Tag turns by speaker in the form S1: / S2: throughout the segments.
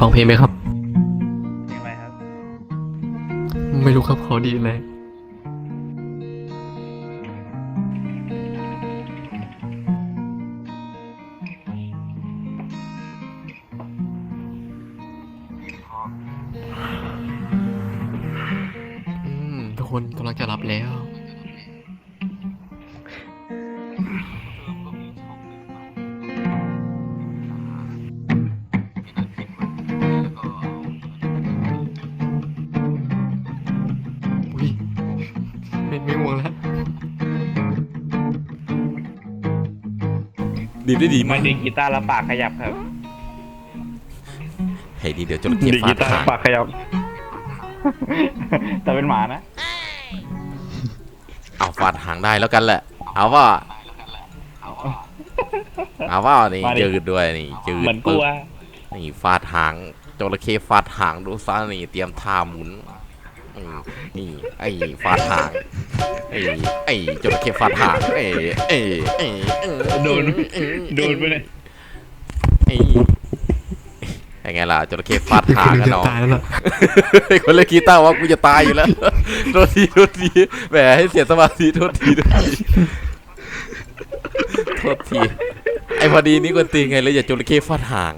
S1: ฟังเพลงไหมครับ
S2: เพลงอะไรครับ
S1: ไม่รู้ครับขอดีเลยอืมทุกคนกำลังจะรับแล้ว
S3: ดีบได้ดี
S2: มา
S3: มาก
S2: ดีดกีตาร์แล้วปากขยับครับ
S3: เฮ้ยนี่เดี๋ยวจระเข้
S2: ดีด
S3: ฟา
S2: กี
S3: ด
S2: ตาร์
S3: หา
S2: แล้ว
S3: ง
S2: ปากขยับ แต่เป็นหมานะ
S3: เอาฟาดหางได้แล้วกันแหละ เอาว่า เอาว่านี่
S2: มาดิ
S3: ยืดด้วยนี่ยืด
S2: เหมือนกลัว
S3: นี่ฟาดหางจระเข้ฟาดหางดูซะนี่เตรียมท่าหมุน อืมนี่ไอ้ฟาดหางไอ้ไอ้จระเข้ฟาดหางเอ้เอ้เอ้เอ้
S2: โดน
S3: เอ้
S2: โดนไปเลย
S3: ไอ้ยังไงล่ะจระเข้ฟาดหางกัน
S1: จะ
S3: เนาะ
S1: ตายแล้วล่ะ
S3: คนเล่นกีตาร์ว่ากูจะตายอยู่แล้วโทษทีโทษทีแหมให้เสียสมาธิโทษทีโทษทีโทษทีไอ้พอดีนี่กวนตีไงเลยอย่าจระเข้ฟาดหาง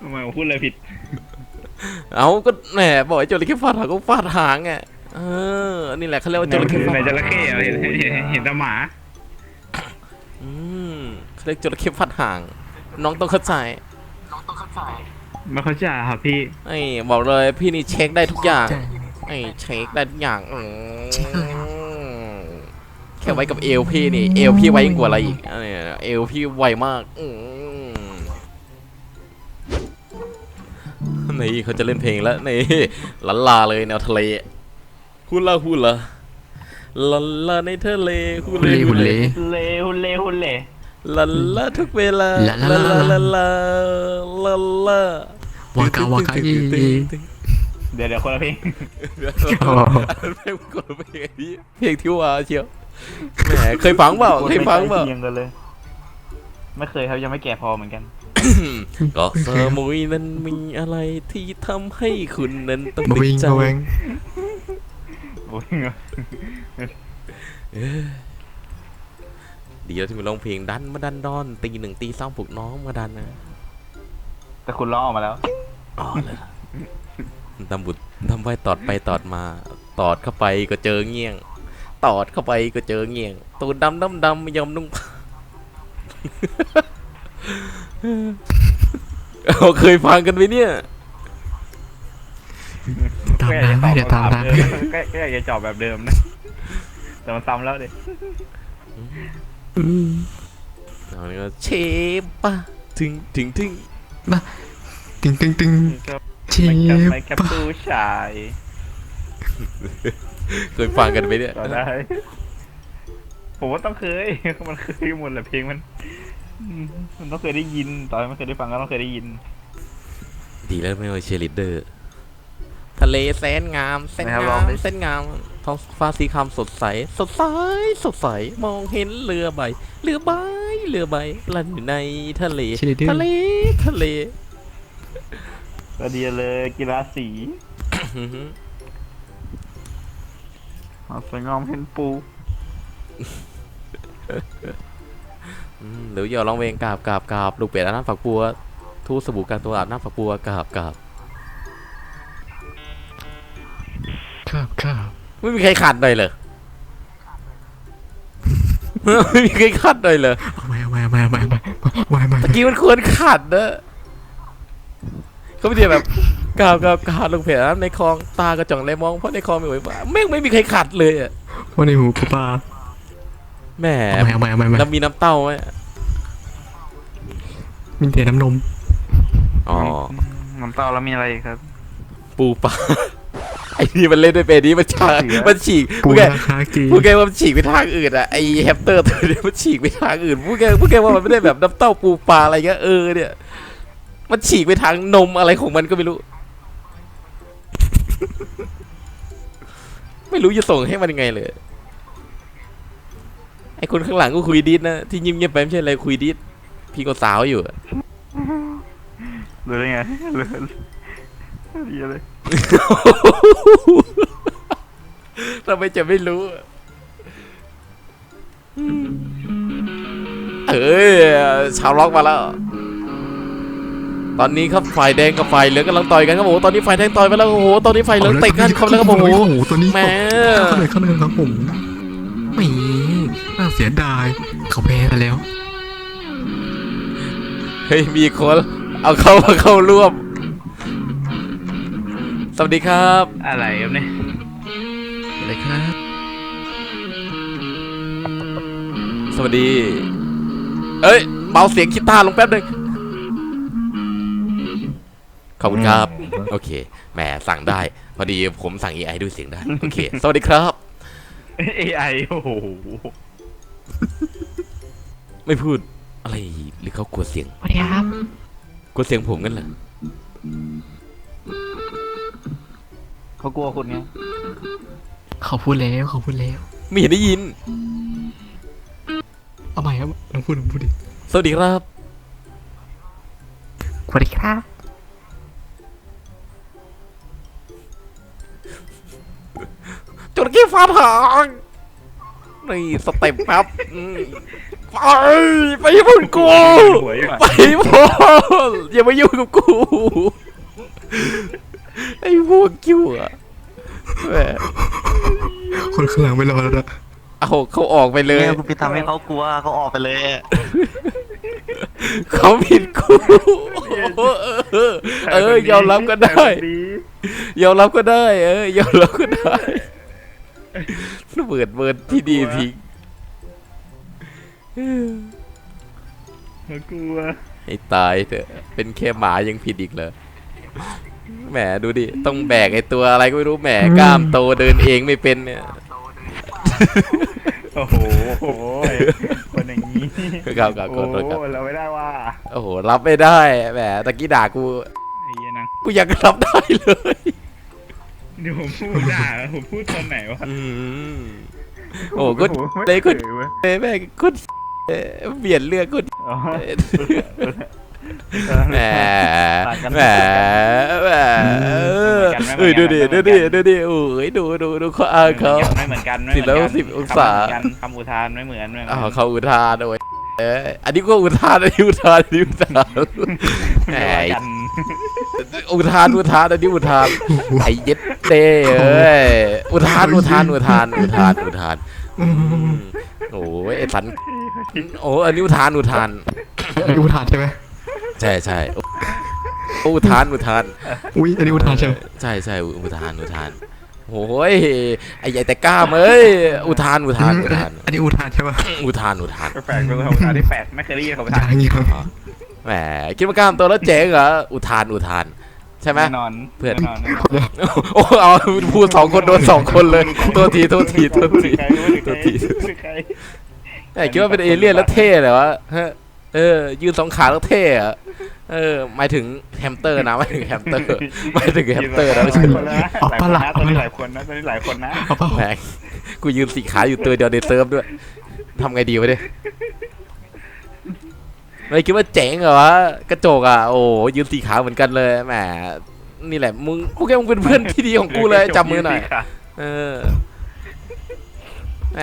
S2: ทำไมผมพูดอะไรผิด
S3: เอาก็แหมบอกไอ้จระเข้ฟาดหางก็ฟาดหางไงเออ นี่แหละเขาเรียกว่าจระเข้ฟาด
S2: ใน
S3: หาง
S2: จระเข้อะเห็นเห็นเห็นแต่หมา
S3: อืมเขาเรียกจระเข้ฟาดหางน้องต้องเข้าใจ
S2: ไม่เข้าใจครับพี่
S3: ไอ้บอกเลยพี่นี่เช็คได้ทุกอย่างไอ้เช็คได้ทุกอย่างอืมแค่ไว้กับเอวพี่นี่ เอวพี่ไว้ยิ่งกว่าอะไรอีกอันนี้เอวพี่ไวมากอืม นี่เขาจะเล่นเพลงแล้วนี่ลันลาเลยแนวทะเลฮูลาฮูลาลันลาในทะเลฮู
S1: หุ่นเล่หุ่นเล่
S2: เลหุเลหุเล
S3: ลันลาทุกเวลา
S1: ลาลาลา
S3: ลาลาลาลาวา
S1: กาวากาอี
S2: เดี๋ยวเดี๋ยวคนละเพลง
S1: อ๋อ
S3: อันนั้นเพลงกดเพลงนี้เพลงที่ว่าเชียวแหมเคยฟังเปล่าเคยฟังเปล่า
S2: ไม่ใกล้เคียงกันเลยไม่เคยครับยังไม่แก่พอเหมือนกัน
S3: ก็สมุยนั้นมีอะไรที่ทำให้คุณนั้นต้อง
S1: มา
S3: ติ
S1: วิ
S3: ด
S1: ง
S3: ใจ
S1: มาแวง
S2: โอ้ย
S3: ดีแล้วที่มีร้องเพลงดันมาดันดอน ตีหนึ่งตีสองปลุกน้องมาดันนะ
S2: แต่คุณร้องออกมาแล้ว
S3: อ๋อเลยทำบุตรทำไปตอดไปตอดมาตอดเข้าไปก็เจอเงี้ยง ตอดเข้าไปก็เจอเงี้ยง ตูดดำดำดำไม่ยอมนุ่งผ้า เอาเคยฟังกันไหมเนี่ย
S1: ตามน้ำไม่เดี๋ยวตามน้ำ
S2: ก็ก็ก็อยากจะจอบแบบเดิมนะ แต่มันซ้ำแล้วดิ
S1: อืม
S3: เอานี่ก็เชฟปะถึงถึงถึง
S1: ตึงตึงตึง
S2: ครับ
S1: เช
S2: ไม่
S1: ฟ
S2: แคปไม่แคปตู้ชาย
S3: เคยฟังกันไหมเนี่ย
S2: ก็ได้ผมว่าต้องเคย มันเคยหมดแหละเพลงมันอื มมันต้องเคยได้ยินตอนไม่เคยได้ฟังก็ต้องเคยได้ยิน
S3: ดีแล้วไม่เอาเชียร์ลีดเดอร์ ทะเลแสนงามแสน
S2: นะครับล
S3: งา
S2: อง
S3: ม
S2: ดิ
S3: แสนงามท้องฟ้าสีคำสดใส สดใส สดใส มองเห็นเรือใบ เรือใบ เรือใบลันอยู่ในทะเล
S1: เชลิเดอ
S3: ทะ
S1: ร์
S3: เล ทะเล
S2: ก็ดีเลยกีฬาสีหาดสวยงามเห็นปู
S3: อืมเดี๋ยวอย่าร้องเพลงกราบกราบกราบลูกเป็ดอาบน้ำฝักบัว ทูสบู่การตัวอาบน้ำฝักบัวกราบกราบ
S1: ครับครับ
S3: ไม่มีใครขัดเลยเหรอไม่มีใครขัดเลยเหรอ
S1: เอาไม่เอาไม่เอาไม่เอาไม่เอาไม่เอาไม่
S3: ตะกี้มันควรขัดนะเขาไม่ได้แบบกาวกาวกาวลงเพจน้ำในคลองตากระจ่องเลยมองเพราะในคลองมีไฟฟ้าแม่งไม่มีใครขัดเลยอะ
S1: ว่าในหูกูปลา
S3: แหม
S1: เอาไม่เอาไม่เอาไม่เอาไม่
S3: แล้วมีน้ำเต้าไหม
S1: มีแต่น้ำนม
S3: อ๋อ
S2: น้ำเต้าแล้วมีอะไรอีกครับ
S3: ปูปลา ไอ้นี่มันเล่นด้วยเป็นนี้มันฉาก
S2: เสือ
S3: มันฉีก
S1: ปู
S3: พูดแก
S1: ราคากี
S3: พูดแกว่ามันฉีกไปทางอื่นอะไอแฮมสเตอร์ตัวเนี้ยมันฉีกไปทางอื่นพูดแกพูดแกว่ามันไม่ได้แบบน้ำเต้าปูปลาอะไรเงี้ยเออเนี่ย มันฉีกไปทางนมอะไรของมันก็ไม่รู้ ไม่รู้จะส่งให้มันยังไงเลย ไอคนข้างหลังก็คุยดิสนะที่ยิ้มเงียบๆไปไม่ใช่อะไรคุยดิส พี่ก็สาวอยู่อะ
S2: รู้ได้ไงรู้เหี้ยเลย
S3: ทำไมจะไม่รู้อะเอ้ยชาวล็อกมาแล้ว ตอนนี้ครับฝ่ายแดงกับฝ่ายเหลืองกำลังต่อยกันครับโอ้โหตอนนี้ฝ่ายแดงต่อยไปแล้วโอ้โหตอนนี้ฝ่ายเหลืองเตะกันเข้าไปแล้วครับโอ้โห
S1: โอ้โหตัวนี้
S3: แหม
S1: เข้าเลยเข้าเลยครับผมไม่น่าเสียดาย เขาแพ้ไปแล้ว
S3: เฮ้ยมีคนเอาเข้ามาเข้าร่วม สวัสดีครับ
S2: อะไรครับเนี่ย
S3: อะไรครับ สวัสดี เอ้ยเบาเสียงกีตาร์ลงแป๊บหนึงขอบคุณครับ โอเค แหมสั่งได้ พอดีผมสั่ง AI ด้วยเสียงได้ โอเค สวัสดีครับ
S2: AI โอ้โห
S3: ไม่พูด อะไรหรือเขากลัวเสียง
S1: สวัสดีครับ
S3: กลัวเสียงผมกันเหรอ
S2: เขากลัวคุณไง
S1: เขาพูดแล้วเขาพูดแล้ว
S3: ไม่เห็นได้ยิน
S1: เอาใหม่ครับลองพูดลองพูดดิ
S3: สวัสดีครับ
S1: สวัสดีครับ
S3: จระเข้ฟ้าผาง นี่สเต็ปครับอืมไปไปญี่ปุ่นกู
S2: หวยว่ะ
S3: ไปญี่ปุ่นอย่ามายุ่งกับกูไอ้พวกกิ้วอะแหม
S1: คนข้างหลังไม่รอแล้วนะ
S3: เอาเขาออกไปเลย
S4: เนี่ยคุณไปทำให้เขากลัวเขาออกไปเลย
S3: เขาผิดกูเออเออ ยอมรับก็ได้ ยอมรับก็ได้ เออยอมรับก็ได้ เบิดเบิดที่ดีทิ้ง
S2: เขากลัว
S3: ให้ตายเถอะ เป็นแค่หมายังผิดอีกเลยแหมดูดิ ต้องแบกไอตัวอะไรก็ไม่รู้แหมกล้ามโตเดินเองไม่เป็นเนี่ย
S2: โอ้โหโอ้โหคนอย่างนี้
S3: ครับครับขอโทษครับ
S2: โอ้เราไม่ได้ว่า
S3: โอ้โห รับไม่ได้แหมตะกี้ด่ากู
S2: ไอ้เหี้ยนัง
S3: กูยังรับได้เลย
S2: เดี๋ยวผมพูดด่าผมพูดตอนไหนวะ
S3: อืมโอ้โหก็
S2: ไม่
S3: เลยก็
S2: เคยเว้ย
S3: แม่งก็เปลี่ยนเรื่องก็
S2: อ๋อ
S3: แหมแหมแหมเอ้ยดูดิดูดิดูดิโอ้ยดูดูดูเขาอ่านเขา
S2: ไม่เหมือนกันไม่
S3: สิบ
S2: เหมือน
S3: แล้
S2: กั
S3: วนสิบองศา
S2: คำเหมือนกันคำอุทานไม่เหมือนไม่เหมือน
S3: อ้าวเขาอุทานโอ้ยเอ้ยอันนี้ก็อุทานอันนี้อุทานอันนี้อุทานแหม
S2: ไม่ว่ากัน
S3: อุทานอุทานอันนี้อุทานไอ้เย็ดเต้เอ้ยอุทานอุทานอุทานอุทานอุทานอืมโอ้ยไอ้สันโอ้อันนี้อุทานอุทาน
S1: อันนี้อุทานใช่ไหม
S3: ใช่ใช่โอ้อุทานอุทาน
S1: อุ้ยอันนี้อุทานใช่ไหม
S3: ใช่ใช่อุทานอุทานโอ้ยไอ้ใหญ่แต่กล้ามเอ้ยอุทานอุทานอุทาน
S1: อันนี้อุทานใช่ไหม
S3: อุทานอุทาน
S2: แปลกๆเป็นคำอุทานที่แปลกไม่เคยได้ยินคำอุ
S1: อ
S2: ทาน
S1: ย่างนี้ครับ
S3: แหมคิดว่ากล้ามโตแล้วเจ๋งเหรออุทานอุทาน ใช่ไหม
S2: แน่นอน
S3: เพื่อน
S2: แน่นอนแน่นอน
S3: โอ้เอาพูดสองคนโดนสองคนเลยตัวทีตัวทีตัวที
S2: ใครไม่
S3: ตัว
S2: ใคร
S3: ที
S2: ไม่ใคร
S3: ไอ้คิดว่าเป็นเอเลี่ยนแล้วเท่เลยวะฮะเออ ยืนสองขาแล้วเท่อะเออหมายถึงแฮมสเตอร์นะหมายถึงแฮมสเตอร์หมายถึงแฮมสเตอร์นะไม่ใช่
S2: คนละนะหลายคนนะตอนนี้หลายคนนะตอนนี้หลายคนนะ
S1: เอาเปล่า
S3: แหมกูยืนสี่ขาอยู่ตัวเดียวในเซิร์ฟด้วยทำไงดีวะเนี่ย ไม่คิดว่าเจ๋งเหรอวะกระจกอะโอ้ยืนสี่ขาเหมือนกันเลยแหมนี่แหละมึงกูแค่มึงเป็นเพื่อนที่ดีของกูเลยจับมือหน่อยเออแหม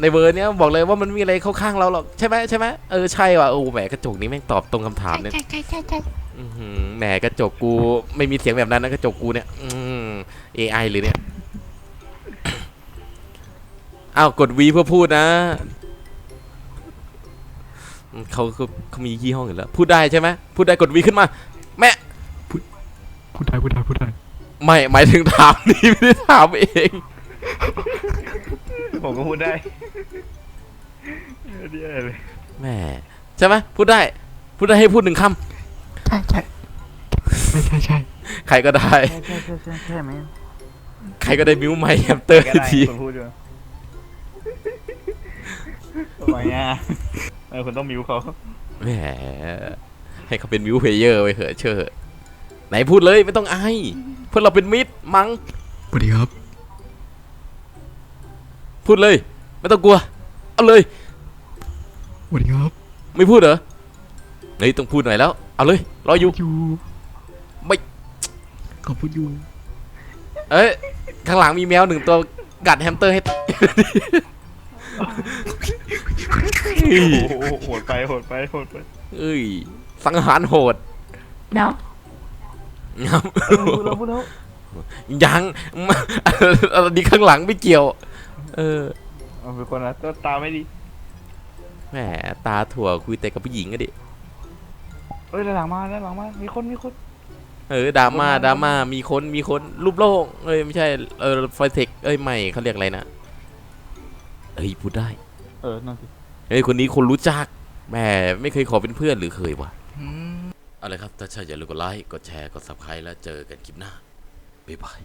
S3: ในเบอร์เนี้ยบอกเลยว่ามันมีอะไรเข้าข้างเราหรอกใช่ไหมใช่ไหมเออใช่ว่ะโอ้แหมกระจกนี้แม่งตอบตรงคำถามเนี่ย
S5: ใช่ใช่ใช่ใช่
S3: อื้อหือแหมกระจกกูไม่มีเสียงแบบนั้นนะกระจกกูเนี่ยอืม AI หรือเนี่ยอ้าวกด V เพื่อพูดนะอืม เขาเขาเขามียี่ห้ออยู่แล้วพูดได้ใช่ไหมพูดได้กด V ขึ้นมา แม่
S1: พูดได้พูดได้พูดได้
S3: ไม่หมายถึงถามนี่ไม่ได้ถามเอง
S2: ผมก็พูดได้เดียวเลย
S3: แหม่ใช่ไหมพูดได้ พูดได้ให้พูดหนึ่งค
S5: ใช่ใช่
S1: ไม่ใช่ใช่ำ
S3: ใครก็ได้
S4: ใช่ใช่ใช่ใช่ใช่ไหม
S3: ใครก็ได้มิวไมค์แฮมสเตอร์
S2: ก็
S3: ให้
S2: ได้
S3: ที
S2: คุณพูดด้วยทำไมอะ เออคุณต้องมิวเขา
S3: แหมให้เขาเป็นมิวเพลเยอร์ไปเถอะเชื่อเถอะไหนพูดเลยไม่ต้องอายเพื่อนเราเป็นมิตรมั้ง
S1: สวัสดีครับ
S3: พูดเลย ไม่ต้องกลัว เอาเลย
S1: สวัสดีครับ
S3: ไม่พูดเหรอเฮ้ยต้องพูดหน่อยแล้ว เอาเลย รออยู่
S1: อยู่
S3: ไม่
S1: ขอบคุณอยู่
S3: เอ้ยข้างหลังมีแมวหนึ่งตัวกัดแฮมสเตอร์ให้เอ้ย
S2: โอ้โหโหดไปโหดไปโหดไป
S3: เอ้ย สังหารโหด
S2: เนาะ
S3: ครับ
S2: พูดแล้วพูดแล้ว
S3: ยังมาอันนี้ข้างหลังไม่เกี่ยว เออ
S2: เอาเป็นคนนะตัวตาไม่ดี
S3: แหมตาถั่วคุยแต่กับผู้หญิงก็ดิ
S2: เอ้ยด้านหลังมาด้านหลังมา มีคนมีคน
S3: เออดราม่าดราม่ามีคนมีคนรูปโลกเอ้ยไม่ใช่เออไฟเทคเอ้ยไม่เขาเรียกอะไรนะเอ้ยพูดได้
S2: เออนั่นสิ
S3: เอ้ยคนนี้คนรู้จักแหมไม่เคยขอเป็นเพื่อนหรือเคยวะเอาเลยครับ ถ้าใช่อย่าลืมกดไลค์ กดแชร์ กด subscribe แล้วเจอกันคลิปหน้า บ๊ายบาย